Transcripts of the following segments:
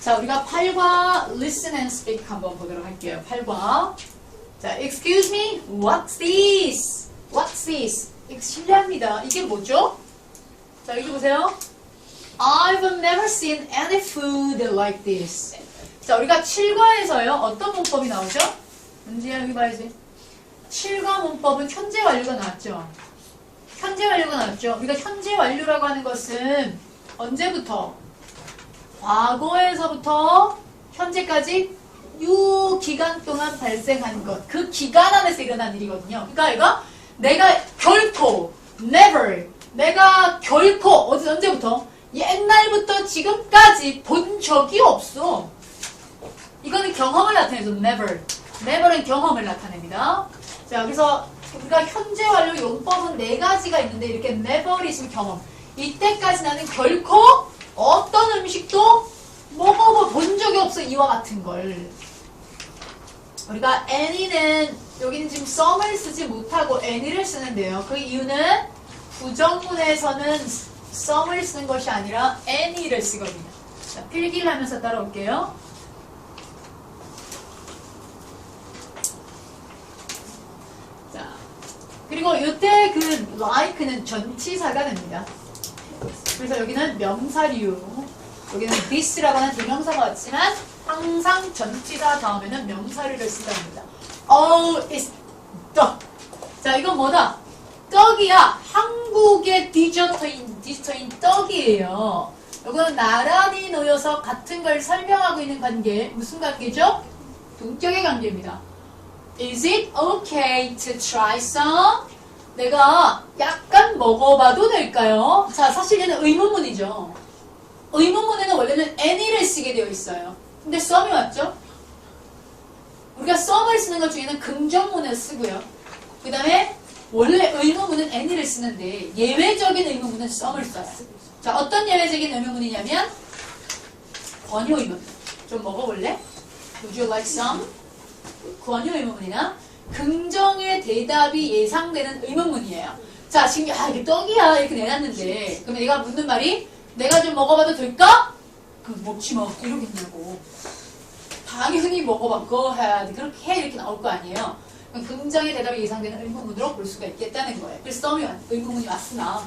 자, 우리가 8과 listen and speak 한번 보도록 할게요. 8과. 자, excuse me, what's this? What's this? 이거 실례합니다. 이게 뭐죠? 자, 여기 보세요. I've never seen any food like this. 자, 우리가 7과에서요. 어떤 문법이 나오죠? 문제야, 여기 봐야지. 7과 문법은 현재 완료가 나왔죠. 현재 완료가 나왔죠. 우리가 현재 완료라고 하는 것은 언제부터? 과거에서부터 현재까지 요 기간 동안 발생한 것, 그 기간 안에서 일어난 일이거든요. 그러니까 이거 내가 결코, never, 내가 결코 어디 언제부터 옛날부터 지금까지 본 적이 없어. 이거는 경험을 나타내죠. never. never은 경험을 나타냅니다. 자, 그래서 우리가 현재 완료 용법은 네 가지가 있는데 이렇게 never 있으면 경험. 이때까지 나는 결코 어떤 음식도 먹어본 적이 없어 이와 같은 걸. 우리가 any는 여기는 지금 some을 쓰지 못하고 any를 쓰는데요. 그 이유는 부정문에서는 some을 쓰는 것이 아니라 any를 쓰거든요. 자, 필기를 하면서 따라올게요. 자, 그리고 이때 그 like는 전치사가 됩니다. 그래서 여기는 명사류, 여기는 this라고 하는 대명사가 왔지만 항상 전치사 다음에는 명사류를 쓴답니다. Oh, it's 떡. 자, 이건 뭐다? 떡이야. 한국의 디저트인, 디저트인 떡이에요. 이거는 나란히 놓여서 같은 걸 설명하고 있는 관계. 무슨 관계죠? 동격의 관계입니다. Is it okay to try some? 내가 약간 먹어봐도 될까요? 자, 사실 얘는 의문문이죠. 의문문에는 원래는 any를 쓰게 되어 있어요. 근데 some이 왔죠? 우리가 some을 쓰는 것 중에는 긍정문을 쓰고요. 그 다음에 원래 의문문은 any를 쓰는데 예외적인 의문문은 some을 써요. 자, 어떤 예외적인 의문문이냐면 권유 의문문. 좀 먹어볼래? Would you like some? 권유 의문문이나 긍정의 대답이 예상되는 의문문이에요. 자, 지금 야 이게 떡이야 이렇게 내놨는데 그러면 얘가 묻는 말이 내가 좀 먹어봐도 될까? 그 먹지 마 이러겠냐고. 당연히 그거 해야 돼 그렇게 해 이렇게 나올 거 아니에요. 그럼 긍정의 대답이 예상되는 의문문으로 볼 수가 있겠다는 거예요. 그래서 썸이 왔- 의문문이 왔으나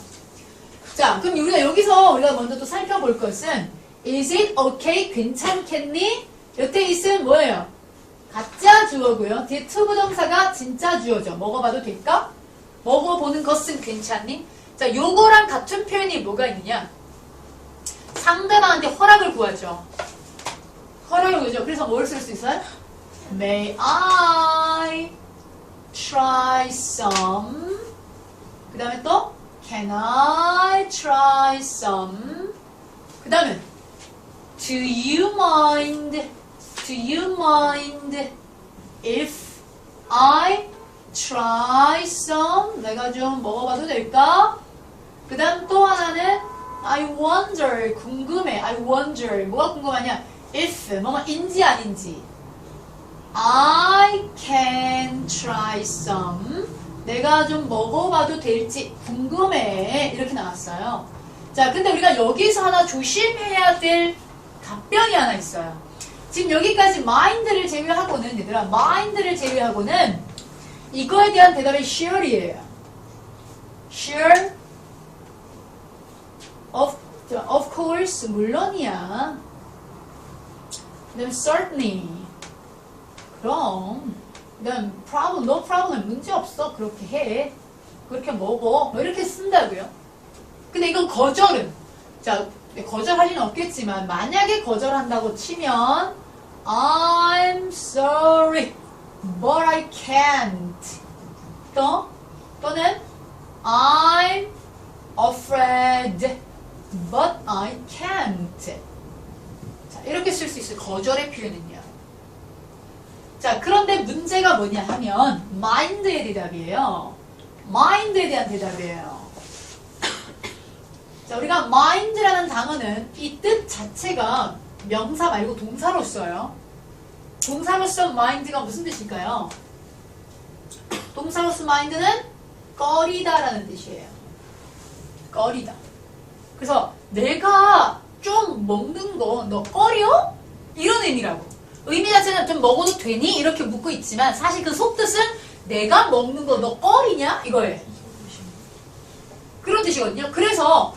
자 그럼 우리가 여기서 우리가 먼저 또 살펴볼 것은 Is it okay? 괜찮겠니? 여태 있으면 뭐예요? 가짜 주어고요. 뒤에 to 부동사가 진짜 주어죠. 먹어봐도 될까? 먹어보는 것은 괜찮니? 자, 요거랑 같은 표현이 뭐가 있느냐? 상대방한테 허락을 구하죠. 허락을 구하죠. 그래서 뭘 쓸 수 있어요? May I try some? 그 다음에 또 Can I try some? 그 다음에 Do you mind? Do you mind if I try some? 내가 좀 먹어봐도 될까? 그 다음 또 하나는 I wonder, 궁금해. I wonder, 뭐가 궁금하냐? if, 뭐뭐인지 아닌지. I can try some. 내가 좀 먹어봐도 될지 궁금해. 이렇게 나왔어요. 자, 근데 우리가 여기서 하나 조심해야 될 답변이 하나 있어요. 지금 여기까지 mind를 제외하고는 얘들아 mind를 제외하고는 이거에 대한 대답이 sure이에요. sure of of course 물론이야. 그다음 certainly 그럼 그다음 problem no problem 문제 없어 그렇게 해 그렇게 먹어 뭐 이렇게 쓴다고요. 근데 이건 거절은 자 거절할 리는 없겠지만 만약에 거절한다고 치면 I'm sorry but I can't. 또? 또는 I'm afraid but I can't. 자 이렇게 쓸 수 있어요. 거절의 표현은요. 자 그런데 문제가 뭐냐 하면 mind의 대답이에요. mind에 대한 대답이에요. 자, 우리가 mind라는 단어는 이 뜻 자체가 명사 말고 동사로 써요. 동사로서 mind가 무슨 뜻일까요? 동사로서 mind는 꺼리다라는 뜻이에요. 꺼리다. 그래서 내가 좀 먹는 거 너 꺼려? 이런 의미라고. 의미 자체는 좀 먹어도 되니? 이렇게 묻고 있지만 사실 그 속뜻은 내가 먹는 거 너 꺼리냐? 이거예요. 그런 뜻이거든요. 그래서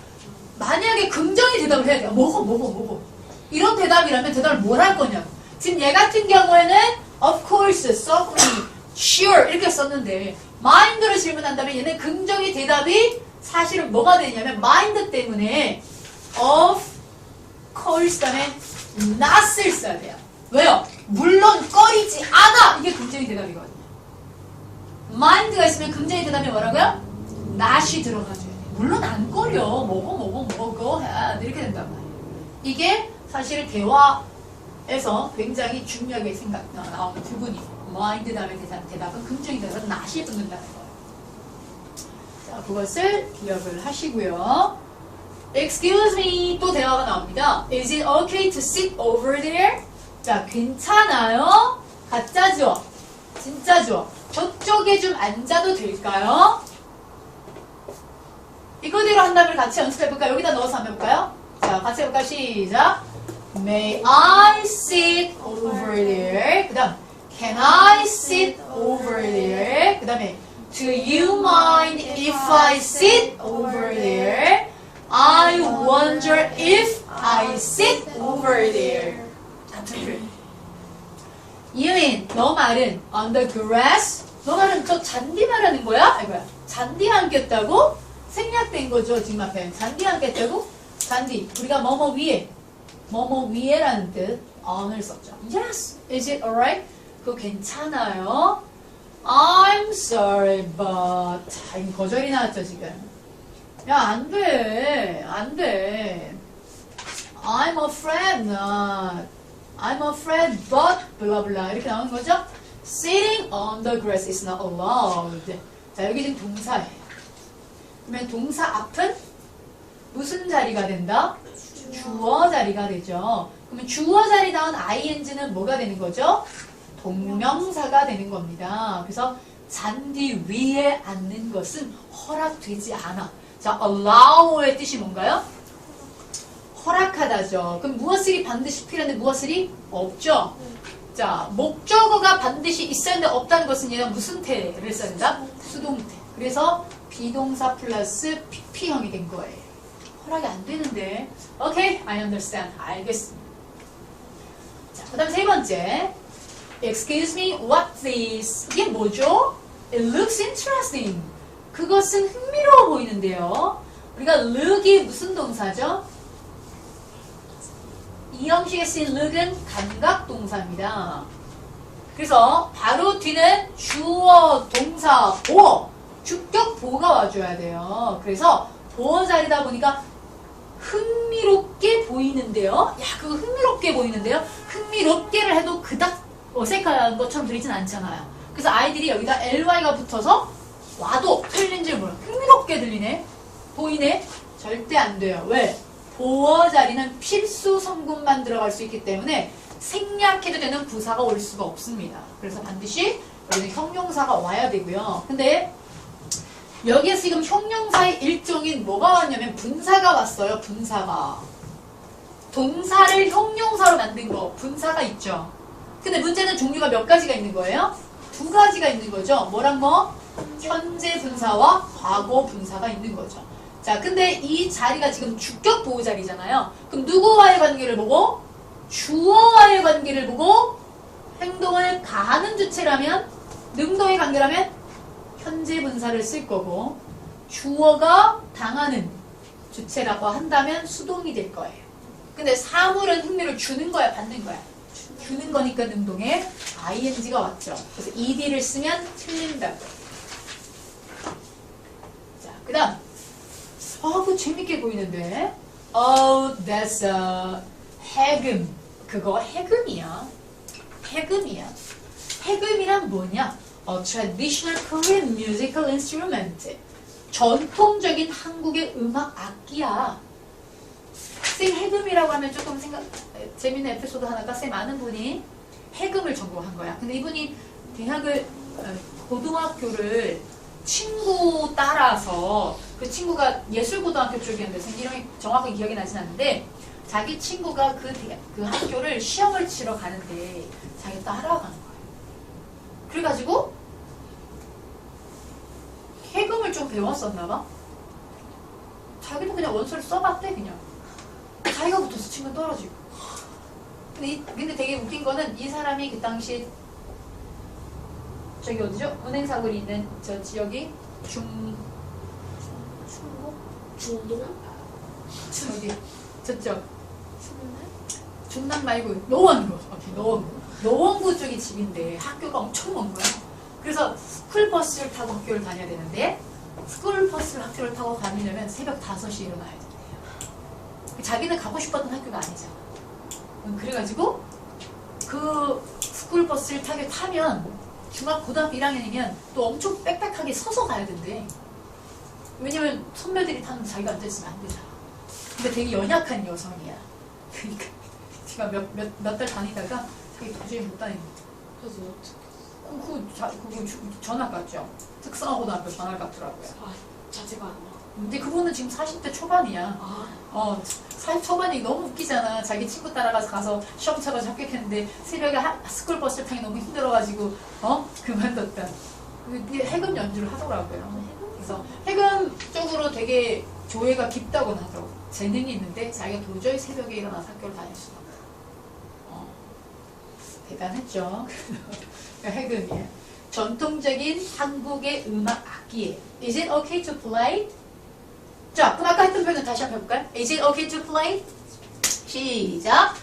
만약에 긍정의 대답을 해야 돼요. 먹어, 먹어, 먹어. 이런 대답이라면 대답을 뭘 할 거냐고. 지금 얘 같은 경우에는 of course, certainly, sure 이렇게 썼는데 mind를 질문한다면 얘는 긍정의 대답이 사실은 뭐가 되냐면 mind 때문에 of course 다음에 not을 써야 돼요. 왜요? 물론 꺼리지 않아! 이게 긍정의 대답이거든요. mind가 있으면 긍정의 대답이 뭐라고요? not이 들어가줘야 돼. 물론 안 꺼려. 먹어, 먹어, 먹어. 해. 이렇게 된단 말이에요. 이게 사실 대화에서 굉장히 중요하게 생각 나오는 부분이 mind 다음에 대답, 대답은 긍정의 대답은 not이 붙는다는 거예요. 자, 그것을 기억을 하시고요. Excuse me. 또 대화가 나옵니다. Is it okay to sit over there? 자, 괜찮아요? 가짜죠? 진짜죠? 저쪽에 좀 앉아도 될까요? 이거대로 한다면 같이 연습해볼까요? 여기다 넣어서 한번 해볼까요? 자, 같이 해볼까요? 시작. May I sit over there? 그 다음, Can I sit over there? 그 다음에, Do you mind if I sit over there? I wonder if I sit over there. 이은인, 너 말은 on the grass? 너 말은 저 잔디 말하는 거야? 이거야. 잔디 안겠다고? 생략된 거죠, 지금 앞에. 잔디 안겠다고? 잔디. 우리가 뭐뭐 위에. 뭐뭐 위에라는 뜻 on을 썼죠. Yes. Is it alright? 그거 괜찮아요? I'm sorry, but. 자, 이거 거절이 나왔죠, 지금. 야, 안 돼. 안 돼. I'm afraid not. I'm afraid but blah blah 이렇게 나오는 거죠? Sitting on the grass is not allowed. 자 여기 지금 동사예요. 그러면 동사 앞은 무슨 자리가 된다? 주어 자리가 되죠. 그러면 주어 자리 나온 ing는 뭐가 되는 거죠? 동명사가 되는 겁니다. 그래서 잔디 위에 앉는 것은 허락되지 않아. 자, allow의 뜻이 뭔가요? 허락하다죠. 그럼 무엇을이 반드시 필요한데 무엇을이 없죠? 자, 목적어가 반드시 있어야 하는데 없다는 것은 얘가 무슨 태를 써야 된다? 수동태. 그래서 비동사 플러스 PP형이 된 거예요. 허락이 안 되는데. 오케이, I understand. 알겠습니다. 자, 그 다음 세 번째. Excuse me, what's this? 이게 뭐죠? It looks interesting. 그것은 흥미로워 보이는데요. 우리가 look이 무슨 동사죠? 이 형식에 쓰인 look은 감각 동사입니다. 그래서 바로 뒤는 주어, 동사, 보어, 주격 보가 와줘야 돼요. 그래서 보어 자리다 보니까 흥미롭게 보이는데요. 야, 그거 흥미롭게 보이는데요. 흥미롭게를 해도 그닥 어색한 것처럼 들리진 않잖아요. 그래서 아이들이 여기다 ly가 붙어서 와도 틀린 줄 몰라. 흥미롭게 들리네. 보이네. 절대 안 돼요. 왜? 보어 자리는 필수 성분만 들어갈 수 있기 때문에 생략해도 되는 부사가 올 수가 없습니다. 그래서 반드시 여기는 형용사가 와야 되고요. 근데 여기에 지금 형용사의 일종인 뭐가 왔냐면 분사가 왔어요. 분사가. 동사를 형용사로 만든 거 분사가 있죠. 근데 문제는 종류가 몇 가지가 있는 거예요? 두 가지가 있는 거죠. 뭐랑 뭐? 현재 분사와 과거 분사가 있는 거죠. 자, 근데 이 자리가 지금 주격 보호 자리잖아요. 그럼 누구와의 관계를 보고 주어와의 관계를 보고 행동을 가하는 주체라면 능동의 관계라면 현재 분사를 쓸 거고 주어가 당하는 주체라고 한다면 수동이 될 거예요. 근데 사물은 흥미를 주는 거야, 받는 거야. 주 는 거니까 능동에 ing가 왔죠. 그래서 ed를 쓰면 틀린다고. 자, 그 다음. 아, 그거 재밌게 보이는데. Oh, that's a 해금. 그거 해금이야. 해금이야. 해금이란 뭐냐? A traditional Korean musical instrument. 전통적인 한국의 음악 악기야. 쌤 해금이라고 하면 조금 생각 재밌는 에피소드 하나가 쌤 아는 분이 해금을 전공한 거야. 근데 이분이 대학을 어, 고등학교를 친구 따라서 그 친구가 예술고등학교 쪽이었는데 쌤 이름이 정확하게 기억이 나진 않는데 자기 친구가 그, 대- 그 학교를 시험을 치러 가는데 자기 따라가는 거예요. 그래가지고 해금을 좀 배웠었나 봐. 자기도 그냥 원서를 써봤대 그냥. 자기가 붙어서 친구 떨어지고. 근데, 이- 근데 되게 웃긴 거는 이 사람이 그 당시 저기 어디죠? 은행 사거리 있는 저 지역이 중 충북? 중동? 어디 저쪽? 중남 말고 노원구 오케이 노원구 노원구 쪽이 집인데 학교가 엄청 먼 거야. 그래서 스쿨버스를 타고 학교를 다녀야 되는데 스쿨버스를 학교를 타고 다니려면 새벽 5시에 일어나야 된대요. 자기는 가고 싶었던 학교가 아니잖아. 음, 그래가지고 그 스쿨버스를 타게 타면 중학 고등학교 1학년이면 또 엄청 빽빽하게 서서 가야 된대. 왜냐면 선배들이 타는데 자기가 앉아있으면 안 되잖아. 근데 되게 연약한 여성이야. 그러니까 제가 몇몇몇달 다니다가 자기 도저히 못 다니는 거야. 그래서 어떻게? 그, 그, 자, 그거 주- 전학 갔죠. 특성화고등학교 전학 갔더라고요. 아, 자제가 안 나. 근데 그거는 지금 40대 초반이야. 아, 어, 40 초반이 너무 웃기잖아. 자기 친구 따라가서 가서 시험 쳐가지고 합격했는데 새벽에 하, 스쿨버스를 타기 너무 힘들어가지고 어? 그만뒀다. 그게 해금 연주를 하더라고요. 그래서 해금 쪽으로 되게 조예가 깊다고는 하더라고. 재능이 있는데 자기가 도저히 새벽에 일어나서 학교를 다닐 수가 없어. 어, 대단했죠. 그러니까 해금이에요. 전통적인 한국의 음악 악기예요. Is it okay to play? 자, 그럼 아까 했던 표현 다시 한번 해볼까요? Is it okay to play? 시작.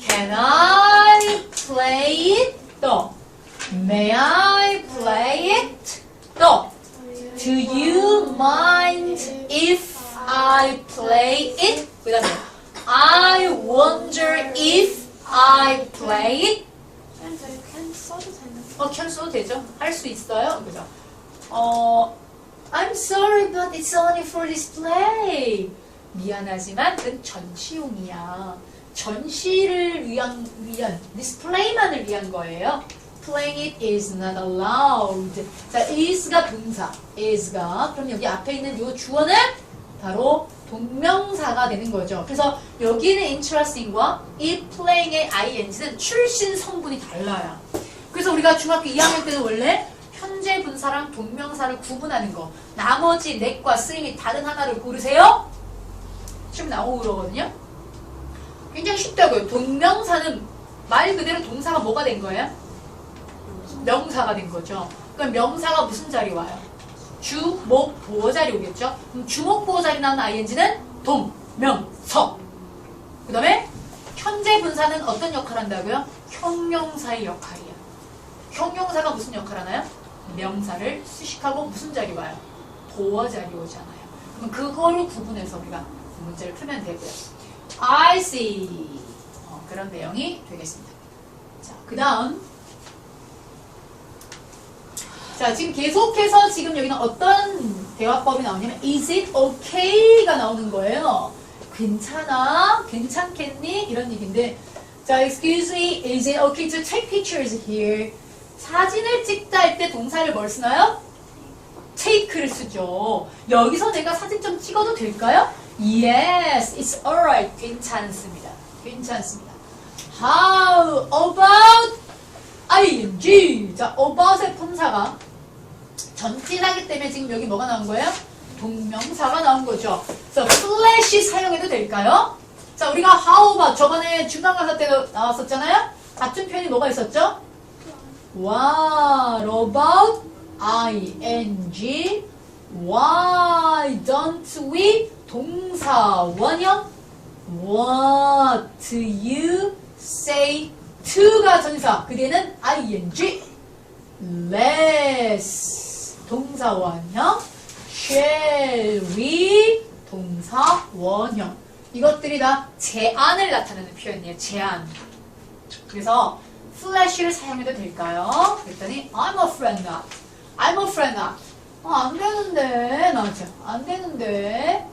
Can I play it? 또. May I play it? 또. Do you mind if I play it? 그 다음에 I wonder if I play it? 어, 캔 써도 되죠? 할 수 있어요? 그죠? 어, I'm sorry, but it's only for display. 미안하지만 그건 전시용이야. 전시를 위한, 위한, 디스플레이만을 위한 거예요. Playing it is not allowed. 자, is가 동사, is가. 그럼 여기 앞에 있는 이 주어는 바로 동명사가 되는 거죠. 그래서 여기는 interesting과 이 playing의 ing는 출신 성분이 달라요. 그래서 우리가 중학교 2학년 때는 원래 현재 분사랑 동명사를 구분하는 거. 나머지 넷과 쓰임이 다른 하나를 고르세요. 시험 나오고 그러거든요. 굉장히 쉽다고요. 동명사는 말 그대로 동사가 뭐가 된 거예요? 명사가 된 거죠. 그럼 명사가 무슨 자리 와요? 주, 목, 보어 자리 오겠죠? 그럼 주목, 보어 자리 나오는 ing는 동, 명, 서. 그 다음에 현재 분사는 어떤 역할 한다고요? 형용사의 역할이야. 형용사가 무슨 역할 하나요? 명사를 수식하고 무슨 자리 와요? 보어 자리 오잖아요. 그럼 그거를 구분해서 우리가 문제를 풀면 되고요. I see. 어, 그런 내용이 되겠습니다. 자, 그 다음. 자, 지금 계속해서 지금 여기는 어떤 대화법이 나오냐면 is it okay가 나오는 거예요. 괜찮아? 괜찮겠니? 이런 얘기인데 자, excuse me, is it okay to take pictures here? 사진을 찍다 할 때 동사를 뭘 쓰나요? take를 쓰죠. 여기서 내가 사진 좀 찍어도 될까요? Yes, it's alright. 괜찮습니다. 괜찮습니다. How about ing? 자, about의 품사가 전치사기 때문에 지금 여기 뭐가 나온 거예요? 동명사가 나온 거죠. 그래서 flash 사용해도 될까요? 자, 우리가 how 저번에 중간가사 때 나왔었잖아요? 같은 표현이 뭐가 있었죠? What about ing? Why don't we? 동사 원형 What you say to가 전사 그 뒤에는 ing Let's 동사 원형 Shall we? 동사 원형 이것들이 다 제안을 나타내는 표현이에요 제안 그래서 flash를 사용해도 될까요? 그랬더니 I'm afraid not. I'm afraid not. 어, 안 되는데. 나죠. 안 되는데.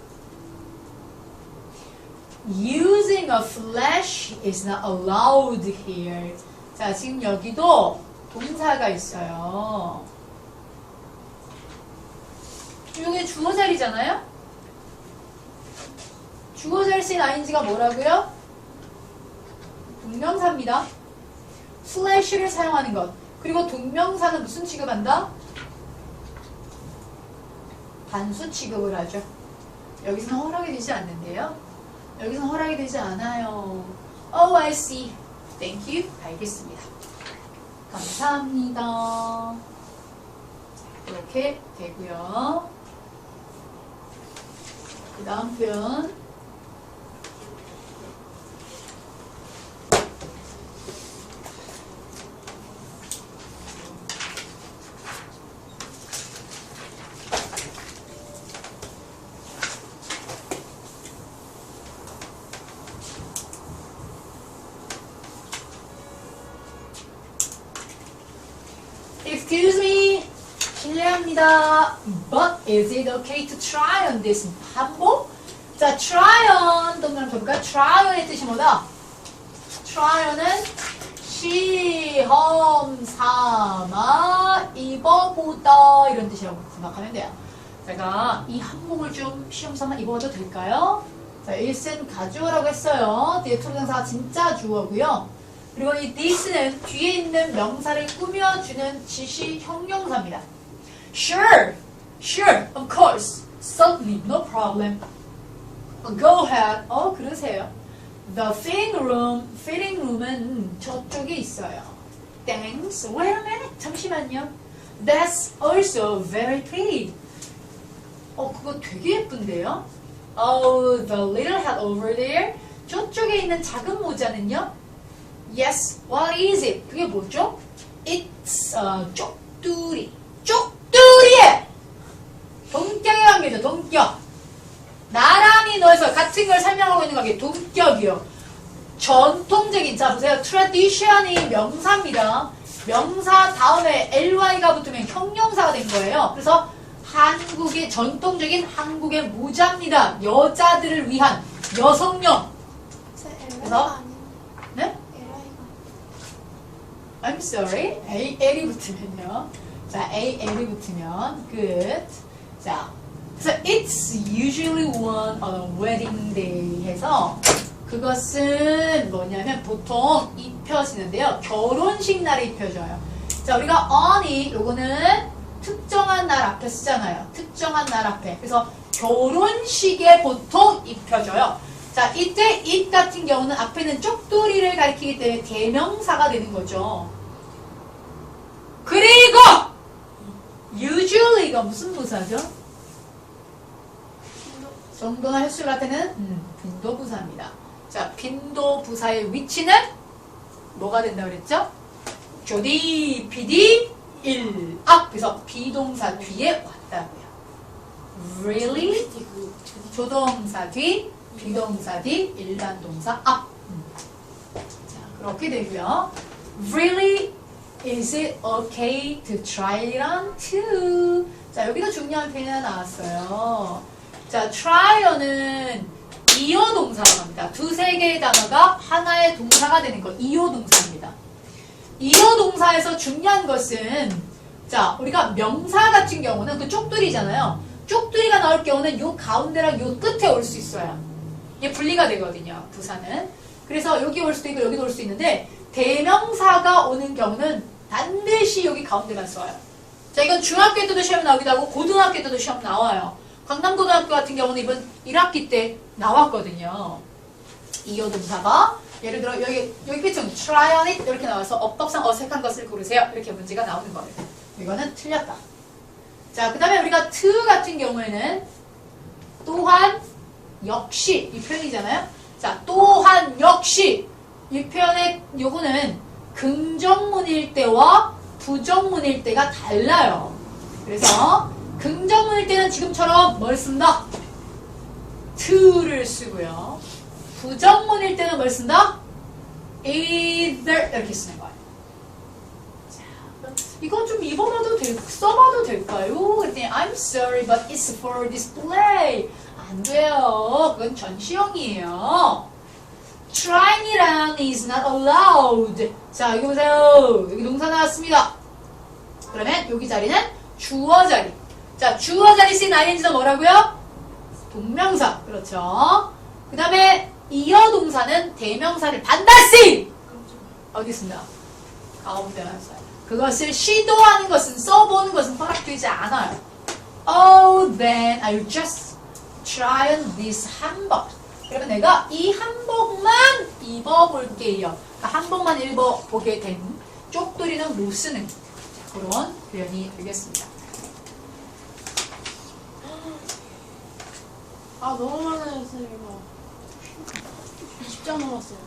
Using a flash is not allowed here. 자, 지금 여기도 동사가 있어요. 이게 주어 자리잖아요? 주어 잘 쓰인 ing가 뭐라고요? 동명사입니다. 슬래시를 사용하는 것. 그리고 동명사는 무슨 취급한다? 단수 취급을 하죠. 여기서는 허락이 되지 않는데요. 여기서는 허락이 되지 않아요. Oh, I see. Thank you. 알겠습니다. 감사합니다. 이렇게 되고요. 그 다음 표현. Excuse me. 실례합니다. But is it okay to try on this? 한복? 자, try on 동그라미 볼까요? try on의 뜻이 뭐다? try on은 시험 삼아 입어보다 이런 뜻이라고 생각하면 돼요. 제가 이 한복을 좀 시험 삼아 입어도 될까요? 자, 일은 가주어라고 했어요. 뒤에 투부정사가 진짜 주어고요. 그리고 이 this는 뒤에 있는 명사를 꾸며주는 지시 형용사입니다. Sure, sure, of course, certainly, no problem. Go ahead. 어, 그러세요. The fitting room, fitting room은 저쪽에 있어요. Thanks. Wait a minute. 잠시만요. That's also very pretty. 어, 그거 되게 예쁜데요? Oh, the little hat over there. 저쪽에 있는 작은 모자는요? Yes, what is it? 그게 뭐죠? It's a 쪽두리. 쪽두리에! 동격의 관계죠, 동격. 나란히 넣어서 같은 걸 설명하고 있는 관계, 동격이요. 전통적인, 자, 보세요. tradition이 명사입니다. 명사 다음에 ly가 붙으면 형용사가 된 거예요. 그래서 한국의 전통적인 한국의 모자입니다. 여자들을 위한 여성용. 제 그래서? 네? I'm sorry. A, L이 붙으면요. 자, A, L이 붙으면 끝. 자, 그래서 it's usually worn on a wedding day 해서 그것은 뭐냐면 보통 입혀지는데요. 결혼식 날에 입혀져요. 자, 우리가 on이 요거는 특정한 날 앞에 쓰잖아요. 특정한 날 앞에. 그래서 결혼식에 보통 입혀져요. 자, 이때 it 같은 경우는 앞에는 쪽돌이를 가리키기 때문에 대명사가 되는 거죠. 그리고 usually가 무슨 부사죠? 정도나 횟수 같은 음, 빈도부사입니다. 자, 빈도부사의 위치는 뭐가 된다고 그랬죠? 조디, PD, 일. 앞. 그래서 비동사 뒤에 왔다고요. Really? 그 조동사 뒤, 비동사 뒤, 일반 동사 앞. 음. 자, 그렇게 되고요. Really, is it okay to try it on too? 자, 여기도 중요한 표현이 나왔어요. 자, try어는 이어 동사라고 합니다. 두세 개의 단어가 하나의 동사가 되는 거, 이어 동사입니다. 이어 동사에서 중요한 것은 자, 우리가 명사 같은 경우는 그 쪽두리잖아요. 쪽두리가 나올 경우는 요 가운데랑 요 끝에 올 수 있어요. 이게 분리가 되거든요. 부사는. 그래서 여기 올 수도 있고 여기도 올 수 있는데 대명사가 오는 경우는 반드시 여기 가운데만 써요. 자, 이건 중학교 때도 시험 나오기도 하고 고등학교 때도 시험 나와요. 강남고등학교 같은 경우는 이번 1학기 때 나왔거든요. 이어 동사가 예를 들어 여기 여기 끝은 try on it 이렇게 나와서 어법상 어색한 것을 고르세요. 이렇게 문제가 나오는 거예요. 이거는 틀렸다. 자, 그 다음에 우리가 to 같은 경우에는 또한 역시 이 표현이잖아요. 자, 또한 역시 이 표현의 요거는 긍정문일 때와 부정문일 때가 달라요. 그래서 긍정문일 때는 지금처럼 뭘 쓴다? to를 쓰고요. 부정문일 때는 뭘 쓴다? either 이렇게 쓰는 거예요. 자, 이건 좀 입어봐도 될, 써봐도 될까요? 그랬더니 I'm sorry, but it's for display. 안 돼요. 그건 전시용이에요. trying이랑 is not allowed. 자, 여기 보세요. 여기 동사 나왔습니다. 그러면 여기 자리는 주어 자리. 자, 주어 자리 쓰인 ing는 뭐라고요? 동명사. 그렇죠. 그 다음에 이어 동사는 대명사를 반드시 어디 있습니다. 가운데 대명사. 그것을 시도하는 것은 써보는 것은 허락되지 않아요. Oh, then I'll just try on this 한복. 그러면 내가 이 한복만 입어볼게요. 그러니까 한복만 입어보게 된 쪽돌이는 못 쓰는 그런 표현이 되겠습니다. 아 너무 많아요 선생님. 이거. 10장 남았어요